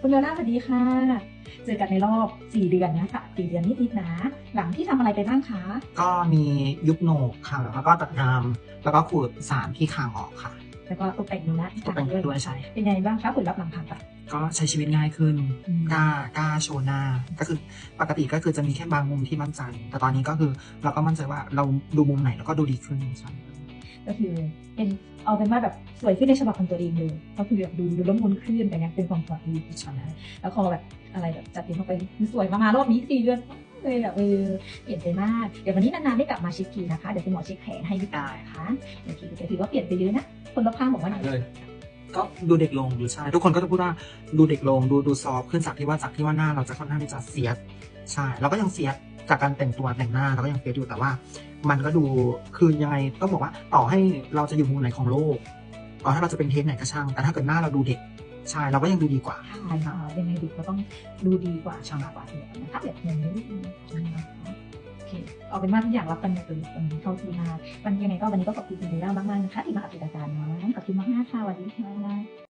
คุณโยนาสวัสดีค่ะ เจอกันในรอบ 4 เดือนนะคะ4เดือนนิดๆนะ หลังที่ทำอะไรไปบ้างคะ ก็มียุบโหนกค่ะ แล้วก็ตัดงามแล้วก็ขูดสารที่คางออกค่ะ แล้วก็ตกแต่งดูนะตกแต่งด้วยใช่ เป็นไงบ้างคะผลลัพธ์หลังผ่าตัดก็ใช้ชีวิตง่ายขึ้นอืมกล้ากล้าโชว์หน้า ก็คือปกติก็คือจะมีแค่บางมุมที่มั่นใจ แต่ตอนนี้ก็คือเราก็มั่นใจว่าเราดูมุมไหนแล้วก็ดูดีขึ้นใช่ ก็คือเป็นเอาเป็นว่าแบบสวยขึ้นในฉบับของตัวเองเลยก็คือแบบดูดูล้มมุนขึ้นแต่ยังเป็นความสวยดีใช่ไหมแล้วพอแบบอะไรแบบจัดเต็มเข้าไปสวยมามารอบนี้สี่เดือนเลยแบบเออเปลี่ยนไปมาก เดี๋ยววันนี้นานๆได้กลับมาเช็คทีนะคะ เดี๋ยวคุณหมอเช็คแผลให้ดีกว่านะคะโอเคเดี๋ยวถือว่าเปลี่ยนไปเยอะนะ คนรอบข้างบอกว่าดีเลย ก็ดูเด็กลงดูใช่ ทุกคนก็จะพูดว่าดูเด็กลงดูดูซอฟต์ขึ้นจากที่ว่าจากที่ว่าหน้าเราจะค่อนข้างที่จะเสียด ใช่ เราก็ยังเสียด จากการแต่งตัวแต่งหน้าเราก็ยังเสียดอยู่แต่ว่า มันก็ดูคือยังไงต้องบอกว่า ต่อให้เราจะอยู่มุมไหนของโลกต่อให้เราจะเป็นเทปไหนก็ช่าง แต่ถ้าเกิดหน้าเราดูเด็กใช่เราก็ยังดูดีกว่าใช่ค่ะยังไงดีก็ต้องดูดีกว่าช่างกว่าเดิมนะคะแบบอย่างนี้นโอเคเอาเป็นว่าทุกอย่างรับกันหมดเลยวันนี้เข้าทีมาวันนี้ยังไงก็วันนี้ก็ขอบคุณคุณดูด้ามากๆนะคะที่มาอัปเดตอาการนะขอบคุณมากๆค่ะสวัสดีค่ะ